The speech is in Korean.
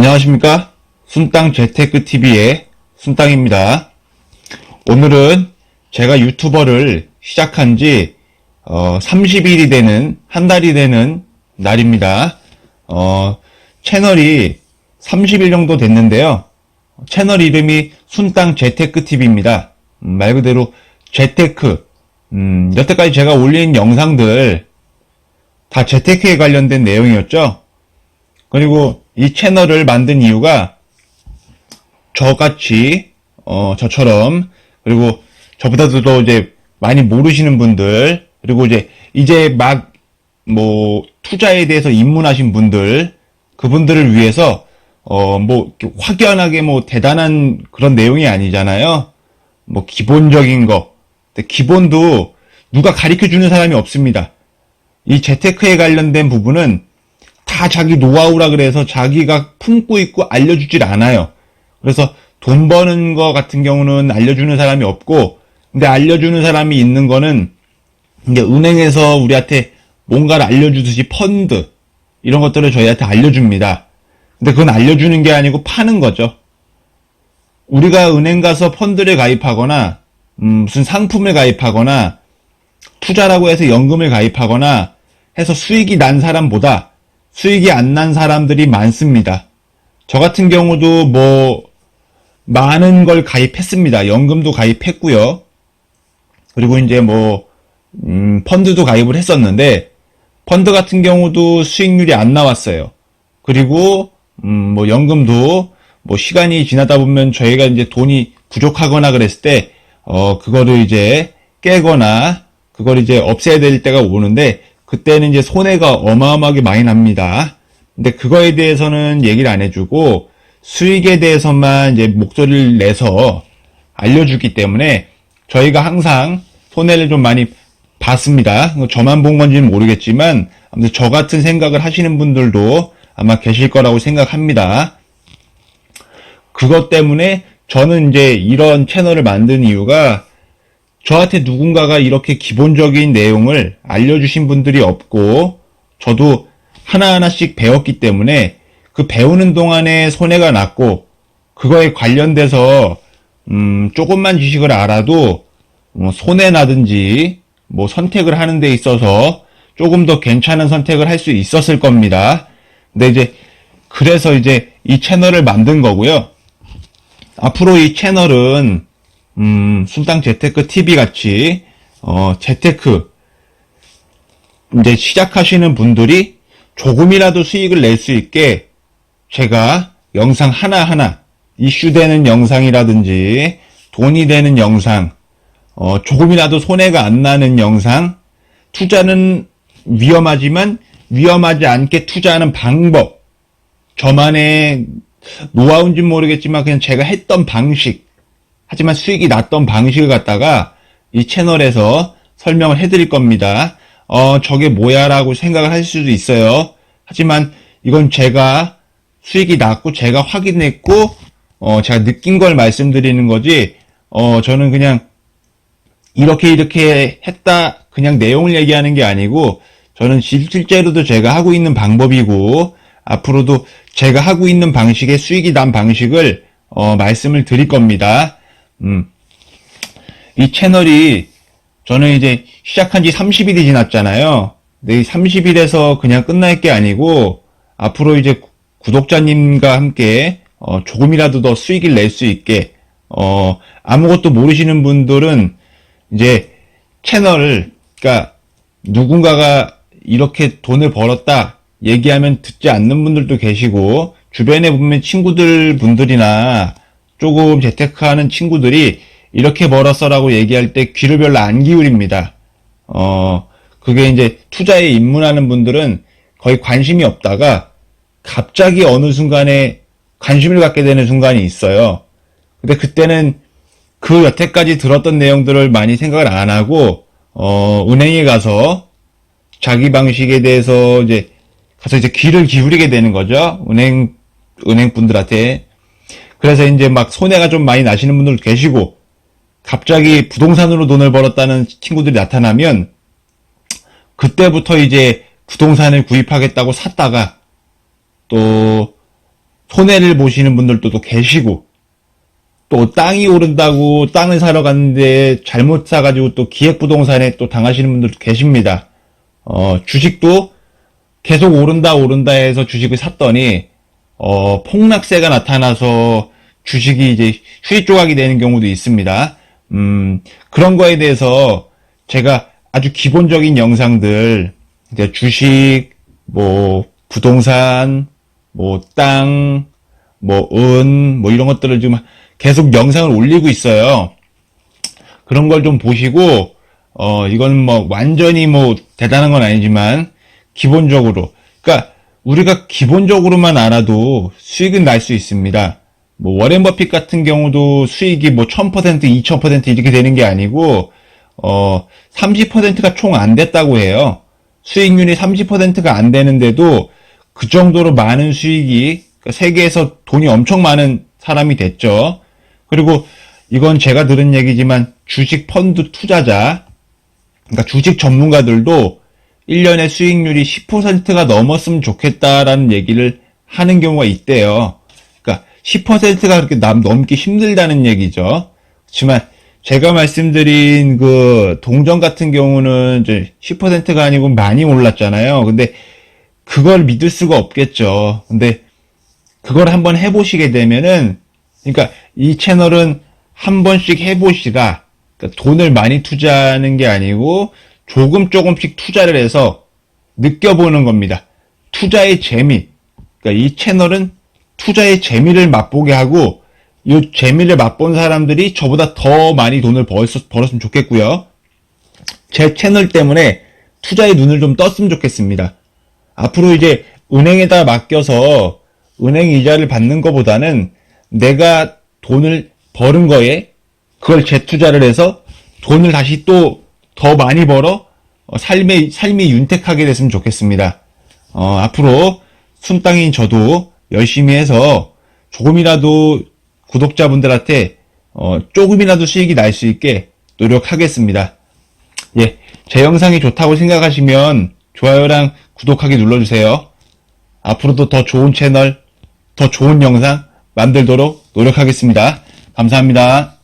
안녕하십니까? 순땅 재테크 TV의 순땅입니다. 오늘은 제가 유튜버를 시작한 지 어, 30일이 되는 한 달이 되는 날입니다. 어, 채널이 30일 정도 됐는데요. 채널 이름이 순땅 재테크 TV입니다. 음, 말 그대로 재테크. 음, 여태까지 제가 올린 영상들 다 재테크에 관련된 내용이었죠. 그리고 이 채널을 만든 이유가 저같이 어 저처럼 그리고 저보다도 더 이제 많이 모르시는 분들 그리고 이제 이제 막 뭐 투자에 대해서 입문하신 분들 그분들을 위해서 어 뭐 확연하게 뭐 대단한 그런 내용이 아니잖아요. 뭐 기본적인 거. 근데 기본도 누가 가르쳐 주는 사람이 없습니다. 이 재테크에 관련된 부분은 다 자기 노하우라 그래서 자기가 품고 있고 알려주질 않아요. 그래서 돈 버는 거 같은 경우는 알려주는 사람이 없고, 근데 알려주는 사람이 있는 거는 이제 은행에서 우리한테 뭔가를 알려주듯이 펀드 이런 것들을 저희한테 알려줍니다. 근데 그건 알려주는 게 아니고 파는 거죠. 우리가 은행 가서 펀드를 가입하거나 음, 무슨 상품을 가입하거나 투자라고 해서 연금을 가입하거나 해서 수익이 난 사람보다 수익이 안 난 사람들이 많습니다. 저 같은 경우도 뭐 많은 걸 가입했습니다. 연금도 가입했고요. 그리고 이제 뭐 음, 펀드도 가입을 했었는데 펀드 같은 경우도 수익률이 안 나왔어요. 그리고 음, 뭐 연금도 뭐 시간이 지나다 보면 저희가 이제 돈이 부족하거나 그랬을 때 어, 그거를 이제 깨거나 그걸 이제 없애야 될 때가 오는데 그때는 이제 손해가 어마어마하게 많이 납니다. 근데 그거에 대해서는 얘기를 안 해주고 수익에 대해서만 이제 목소리를 내서 알려주기 때문에 저희가 항상 손해를 좀 많이 봤습니다. 저만 본 건지는 모르겠지만 아무튼 저 같은 생각을 하시는 분들도 아마 계실 거라고 생각합니다. 그것 때문에 저는 이제 이런 채널을 만든 이유가 저한테 누군가가 이렇게 기본적인 내용을 알려주신 분들이 없고, 저도 하나하나씩 배웠기 때문에 그 배우는 동안에 손해가 났고, 그거에 관련돼서, 음, 조금만 지식을 알아도, 뭐 손해 나든지, 뭐 선택을 하는 데 있어서 조금 더 괜찮은 선택을 할 수 있었을 겁니다. 근데 이제, 그래서 이제 이 채널을 만든 거고요. 앞으로 이 채널은 음, 순땅 재테크 TV 같이, 어, 재테크, 이제 시작하시는 분들이 조금이라도 수익을 낼 수 있게 제가 영상 하나하나, 이슈되는 영상이라든지, 돈이 되는 영상, 어, 조금이라도 손해가 안 나는 영상, 투자는 위험하지만 위험하지 않게 투자하는 방법, 저만의 노하우인지는 모르겠지만 그냥 제가 했던 방식, 하지만 수익이 났던 방식을 갖다가 이 채널에서 설명을 해드릴 겁니다. 어, 저게 뭐야 라고 생각을 하실 수도 있어요. 하지만 이건 제가 수익이 났고 제가 확인했고, 어, 제가 느낀 걸 말씀드리는 거지, 어, 저는 그냥 이렇게 이렇게 했다, 그냥 내용을 얘기하는 게 아니고, 저는 실제로도 제가 하고 있는 방법이고, 앞으로도 제가 하고 있는 방식의 수익이 난 방식을, 어, 말씀을 드릴 겁니다. 음. 이 채널이 저는 이제 시작한 지 30일이 지났잖아요. 근데 이 30일에서 그냥 끝날 게 아니고 앞으로 이제 구독자님과 함께 어 조금이라도 더 수익을 낼 수 있게 어 아무것도 모르시는 분들은 이제 채널을 그러니까 누군가가 이렇게 돈을 벌었다 얘기하면 듣지 않는 분들도 계시고 주변에 보면 친구들 분들이나 조금 재테크하는 친구들이 이렇게 벌었어라고 얘기할 때 귀를 별로 안 기울입니다. 어, 그게 이제 투자에 입문하는 분들은 거의 관심이 없다가 갑자기 어느 순간에 관심을 갖게 되는 순간이 있어요. 근데 그때는 그 여태까지 들었던 내용들을 많이 생각을 안 하고, 어, 은행에 가서 자기 방식에 대해서 이제 가서 이제 귀를 기울이게 되는 거죠. 은행, 은행 분들한테. 그래서 이제 막 손해가 좀 많이 나시는 분들도 계시고, 갑자기 부동산으로 돈을 벌었다는 친구들이 나타나면, 그때부터 이제 부동산을 구입하겠다고 샀다가, 또, 손해를 보시는 분들도 또 계시고, 또 땅이 오른다고 땅을 사러 갔는데 잘못 사가지고 또 기획부동산에 또 당하시는 분들도 계십니다. 어, 주식도 계속 오른다 오른다 해서 주식을 샀더니 어, 폭락세가 나타나서 주식이 이제 휴지 조각이 되는 경우도 있습니다. 음, 그런 거에 대해서 제가 아주 기본적인 영상들, 이제 주식, 뭐, 부동산, 뭐, 땅, 뭐, 은, 뭐, 이런 것들을 지금 계속 영상을 올리고 있어요. 그런 걸 좀 보시고, 어, 이건 뭐, 완전히 뭐, 대단한 건 아니지만, 기본적으로. 그러니까, 우리가 기본적으로만 알아도 수익은 날 수 있습니다. 뭐, 워렌 버핏 같은 경우도 수익이 뭐, 1000%, 2000% 이렇게 되는 게 아니고, 어, 30%가 총 안 됐다고 해요. 수익률이 30%가 안 되는데도 그 정도로 많은 수익이 그러니까 세계에서 돈이 엄청 많은 사람이 됐죠. 그리고 이건 제가 들은 얘기지만 주식 펀드 투자자, 그러니까 주식 전문가들도 1년에 수익률이 10%가 넘었으면 좋겠다라는 얘기를 하는 경우가 있대요. 그러니까 10%가 그렇게 남 넘기 힘들다는 얘기죠. 그렇지만 제가 말씀드린 그 동전 같은 경우는 이제 10%가 아니고 많이 올랐잖아요. 근데 그걸 믿을 수가 없겠죠. 근데 그걸 한번 해보시게 되면은, 그러니까 이 채널은 한 번씩 해보시라. 그러니까 돈을 많이 투자하는 게 아니고 조금 조금씩 투자를 해서 느껴보는 겁니다. 투자의 재미. 그러니까 이 채널은 투자의 재미를 맛보게 하고 이 재미를 맛본 사람들이 저보다 더 많이 돈을 벌었, 벌었으면 좋겠고요. 제 채널 때문에 투자의 눈을 좀 떴으면 좋겠습니다. 앞으로 이제 은행에다 맡겨서 은행 이자를 받는 것보다는 내가 돈을 버는 거에 그걸 재투자를 해서 돈을 다시 또 더 많이 벌어 어, 삶의 삶이 윤택하게 됐으면 좋겠습니다. 어, 앞으로 순땅인 저도 열심히 해서 조금이라도 구독자분들한테 어, 조금이라도 수익이 날 수 있게 노력하겠습니다. 예, 제 영상이 좋다고 생각하시면 좋아요랑 구독하기 눌러주세요. 앞으로도 더 좋은 채널, 더 좋은 영상 만들도록 노력하겠습니다. 감사합니다.